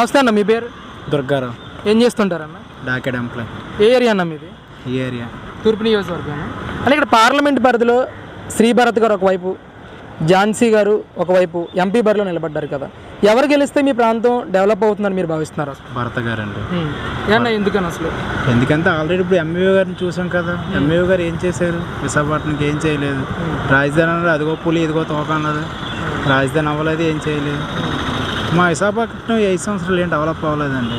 నమస్తే అన్న మీ పేరు? దుర్గారావు. ఏం చేస్తుంటారన్న డాకెడ్ ఎంప్లాయ్ ఏ ఏరియా అన్న మీది? ఈ ఏరియా. తూర్పు నియోజకవర్గం అంటే ఇక్కడ పార్లమెంట్ పరిధిలో శ్రీభరత్ గారు ఒకవైపు ఝాన్సీ గారు ఒకవైపు ఎంపీ బరిలో నిలబడ్డారు కదా. ఎవరు గెలిస్తే మీ ప్రాంతం డెవలప్ అవుతుందని మీరు భావిస్తున్నారు భరత గారు అండి ఏమన్నా ఎందుకని అసలు? ఎందుకంటే ఆల్రెడీ ఇప్పుడు ఎంఈఓ గారిని చూసాం కదా. ఎంఈఓ గారు ఏం చేశారు? విశాఖపట్నంకి ఏం చేయలేదు. రాజధాని అన్నారు అదిగో పులి ఇదిగో తోక అన్నారు రాజధాని అవ్వలేదు ఏం చేయలేదు. మా విశాఖపట్నం ఐదు సంవత్సరాలు ఏం డెవలప్ అవ్వలేదండి.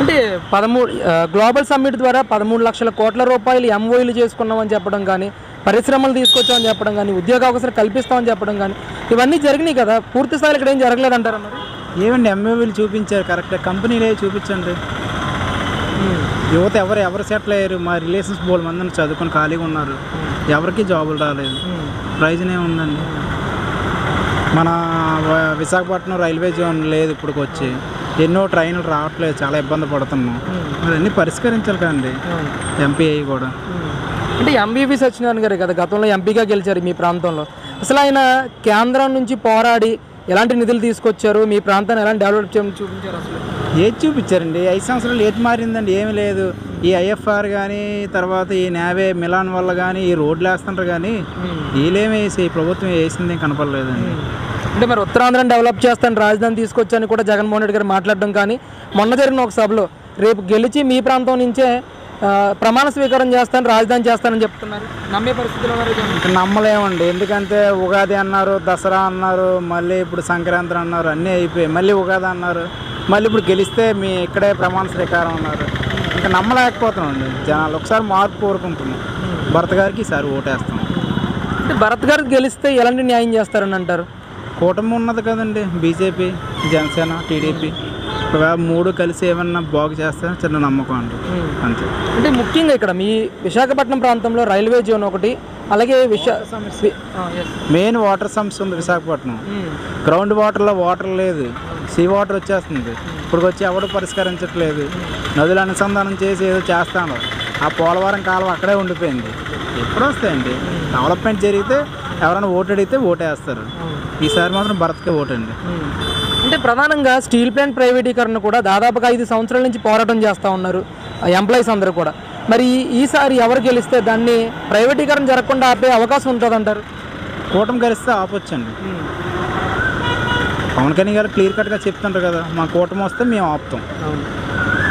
అంటే పదమూడు గ్లోబల్ సమ్మిట్ ద్వారా పదమూడు లక్షల కోట్ల రూపాయలు ఎంఓఈలు చేసుకున్నామని చెప్పడం కానీ పరిశ్రమలు తీసుకొచ్చామని చెప్పడం కానీ ఉద్యోగ అవకాశాలు కల్పిస్తామని చెప్పడం కానీ ఇవన్నీ జరిగినాయి కదా. పూర్తి స్థాయిలో ఇక్కడ ఏం జరగలేదంటారా మరి? ఏమండి ఎంఈఓలు చూపించారు? కరెక్ట్గా కంపెనీలే చూపించండి. యువత ఎవరు ఎవరు సెటిల్ అయ్యారు? మా రిలేషన్స్ బోల్ మంది చదువుకొని ఖాళీగా ఉన్నారు. ఎవరికి జాబులు రాలేదు. ప్రయోజనం ఏముందండి మన విశాఖపట్నం రైల్వే జోన్ లేదు ఇప్పటికి వచ్చి ఎన్నో ట్రైన్లు రావట్లేదు చాలా ఇబ్బంది పడుతున్నాం. అన్నీ పరిష్కరించాలి కదండి. ఎంపీ కూడా. అంటే ఎంబీబీ సత్యనారాయణ గారు కదా గతంలో ఎంపీగా గెలిచారు మీ ప్రాంతంలో. అసలు ఆయన కేంద్రం నుంచి పోరాడి ఎలాంటి నిధులు తీసుకొచ్చారు? మీ ప్రాంతాన్ని ఎలాంటి డెవలప్ చేయమని చూపించారు అసలు? ఏది చూపించారండి? ఐదు సంవత్సరాలు ఏది మారిందండి? ఏమీ లేదు. ఈ ఐఎఫ్ఆర్ కానీ తర్వాత ఈ నేవే మిలాన్ వల్ల కానీ ఈ రోడ్లు వేస్తుంటారు కానీ వీళ్ళేమి వేసి ఈ ప్రభుత్వం వేసింది ఏం కనపడలేదండి. అంటే మరి ఉత్తరాంధ్రని డెవలప్ చేస్తాను రాజధాని తీసుకొచ్చని కూడా జగన్మోహన్ రెడ్డి గారు మాట్లాడడం కానీ మొన్న జరిగిన ఒక సభలో రేపు గెలిచి మీ ప్రాంతం నుంచే ప్రమాణ స్వీకారం చేస్తాను రాజధాని చేస్తానని చెప్తున్నారు. నమ్మే పరిస్థితిలో నమ్మలేమండి. ఎందుకంటే ఉగాది అన్నారు దసరా అన్నారు మళ్ళీ ఇప్పుడు సంక్రాంతి అన్నారు అన్నీ అయిపోయాయి. మళ్ళీ ఉగాది అన్నారు. మళ్ళీ ఇప్పుడు గెలిస్తే మీ ఇక్కడే ప్రమాణ స్వీకారం అన్నారు. ఇంకా నమ్మలేకపోతున్నాం అండి జనాలు. ఒకసారి మార్పు కోరుకుంటున్నాం. భర్త గారికి ఈసారి ఓటేస్తాం. అంటే భరత్ గారు గెలిస్తే ఎలాంటి న్యాయం చేస్తారని అంటారు? కూటమి ఉన్నది కదండి. BJP Janasena TDP. ఒకవేళ మూడు కలిసి ఏమన్నా బాగు చేస్తే చిన్న నమ్మకం అండి. అంతే. అంటే ముఖ్యంగా ఇక్కడ మీ విశాఖపట్నం ప్రాంతంలో రైల్వే జోన్ ఒకటి అలాగే విశా. మెయిన్ వాటర్ సమస్య ఉంది విశాఖపట్నం. గ్రౌండ్ వాటర్లో వాటర్ లేదు. సీ వాటర్ వచ్చేస్తుంది. ఇప్పుడు వచ్చి ఎవడు పరిష్కరించట్లేదు. నదులు అనుసంధానం చేసి ఏదో చేస్తాను. ఆ పోలవరం కాలం అక్కడే ఉండిపోయింది. ఎప్పుడు వస్తాయండి? డెవలప్మెంట్ జరిగితే ఎవరైనా ఓటు అడిగితే ఓటేస్తారు. ఈసారి మాత్రం భరత్కే ఓటండి. అంటే ప్రధానంగా స్టీల్ ప్లాంట్ ప్రైవేటీకరణ కూడా దాదాపుగా ఐదు సంవత్సరాల నుంచి పోరాటం చేస్తూ ఉన్నారు ఎంప్లాయీస్ అందరూ కూడా. మరి ఈసారి ఎవరు గెలిస్తే దాన్ని ప్రైవేటీకరణ జరగకుండా ఆపే అవకాశం ఉంటుంది అంటారు కూటమి కలిస్తే ఆపొచ్చండి. పవన్ కళ్యాణ్ గారు క్లియర్ కట్గా చెప్తుంటారు కదా మా కూటమి వస్తే మేము ఆపుతాం.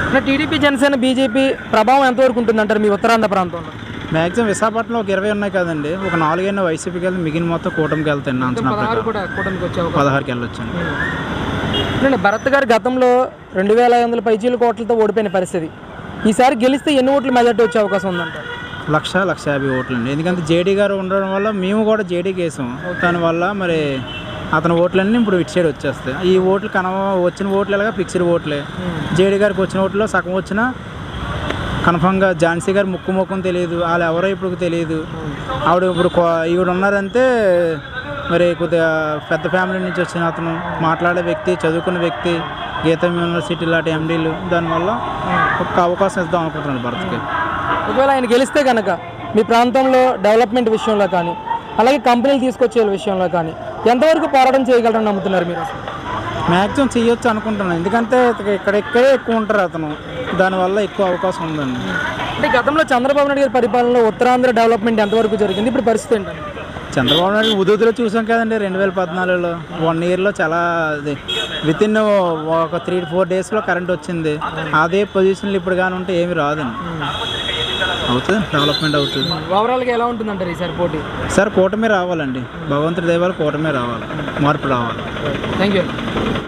అంటే టీడీపీ జనసేన బీజేపీ ప్రభావం ఎంతవరకు ఉంటుంది అంటారు మీ ఉత్తరాంధ్ర ప్రాంతంలో? మ్యాక్సిమం విశాఖపట్నంలో ఒక ఇరవై ఉన్నాయి కదండి ఒక నాలుగైనా వైసీపీకి వెళ్తే మిగిలిన మొత్తం కూటమికి వెళ్తాయి నా అంచనా పదహారుకి వెళ్ళొచ్చండి. అంటే భరత్ గారు గతంలో రెండు వేల ఐదు వందల పైచీల కోట్లతో ఓడిపోయిన పరిస్థితి. ఈసారి గెలిస్తే ఎన్ని ఓట్లు మెజార్టీ వచ్చే అవకాశం ఉందంటారు? లక్ష లక్ష యాభై ఓట్లు అండి ఎందుకంటే జేడీ గారు ఉండడం వల్ల మేము కూడా జేడీకి వేసాం. దానివల్ల మరి అతని ఓట్లన్నీ ఇప్పుడు ఇటు సైడ్ వచ్చేస్తాయి. ఈ ఓట్లు కన వచ్చిన ఓట్లు ఎలాగా ఫిక్స్డ్ ఓట్లే. జేడీ గారికి వచ్చిన ఓట్లో సగం వచ్చినా కన్ఫామ్గా ఝాన్సీ గారు ముక్కు ముఖం తెలియదు వాళ్ళు ఎవరో ఇప్పుడు తెలియదు. ఆవిడ ఇప్పుడు ఈవిడ ఉన్నారంటే మరి కొద్దిగా పెద్ద ఫ్యామిలీ నుంచి వచ్చిన అతను మాట్లాడే వ్యక్తి చదువుకున్న వ్యక్తి గీతం యూనివర్సిటీ లాంటి ఎండీలు దానివల్ల ఒక అవకాశం ఇద్దాం అనుకుంటున్నాను భరత్కి. ఒకవేళ ఆయన గెలిస్తే కనుక మీ ప్రాంతంలో డెవలప్మెంట్ విషయంలో కానీ అలాగే కంపెనీలు తీసుకొచ్చే విషయంలో కానీ ఎంతవరకు పోరాటం చేయగలరని నమ్ముతున్నారు మీరు మ్యాక్సిమం చేయొచ్చు అనుకుంటున్నాను ఎందుకంటే ఇక- ఇక్కడ ఇక్కడే ఎక్కువ ఉంటారు అతను. దానివల్ల ఎక్కువ అవకాశం ఉందండి. అంటే గతంలో చంద్రబాబు నాయుడు గారి పరిపాలనలో ఉత్తరాంధ్ర డెవలప్మెంట్ ఎంతవరకు జరిగింది? ఇప్పుడు పరిస్థితి ఏంటంటే చంద్రబాబు నాయుడు ఉదూతులో చూసాం కదండి రెండు వేల పద్నాలుగులో వన్ ఇయర్లో చాలా విత్ ఇన్ ఒక త్రీ ఫోర్ డేస్లో కరెంట్ వచ్చింది. అదే పొజిషన్లో ఇప్పుడు కానీ ఉంటే ఏమి రాదండి. అవుతుంది డెవలప్మెంట్ అవుతుంది. ఓవరాల్గా ఎలా ఉంటుందంటారు ఈసారి పోటీ? సార్ కూటమి రావాలండి. భగవంతుడి దైవాలు కూటమి రావాలి. మార్పు రావాలి. Thank you.